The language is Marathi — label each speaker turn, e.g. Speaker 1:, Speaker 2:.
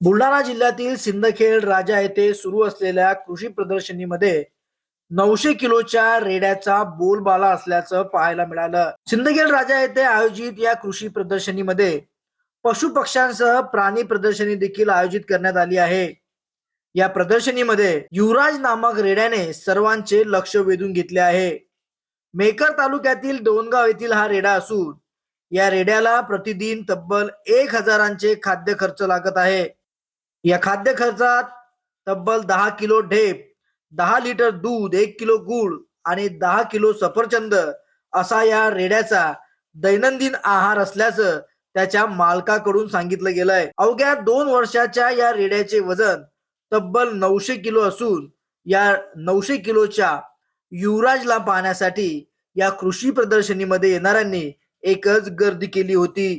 Speaker 1: बुलढाणा जिल्ह्यातील सिंदखेड राजा येथे सुरू असलेल्या कृषी प्रदर्शनीमध्ये नऊशे किलोच्या रेड्याचा बोलबाला असल्याचं पाहायला मिळालं. सिंदखेड राजा येथे आयोजित या कृषी प्रदर्शनीमध्ये पशु पक्ष्यांसह प्राणी प्रदर्शनी देखील आयोजित करण्यात आली आहे. या प्रदर्शनीमध्ये युवराज नामक रेड्याने सर्वांचे लक्ष वेधून घेतले आहे. मेकर तालुक्यातील दोनगाव येथील हा रेडा असून या रेड्याला प्रतिदिन तब्बल एक हजारांचे खाद्य खर्च लागत आहे. या खाद्य खर्चात तब्बल दहा किलो ढेप दहा लिटर दूध एक किलो गूळ आणि दहा किलो सफरचंद असा या रेड्याचा दैनंदिन आहार असल्याचं त्याच्या मालकाकडून सांगितलं गेलंय. अवघ्या दोन वर्षाच्या या रेड्याचे वजन तब्बल नऊशे किलो असून या नऊशे किलोच्या युवराजला पाहण्यासाठी या कृषी प्रदर्शनीमध्ये येणाऱ्यांनी एकच गर्दी केली होती.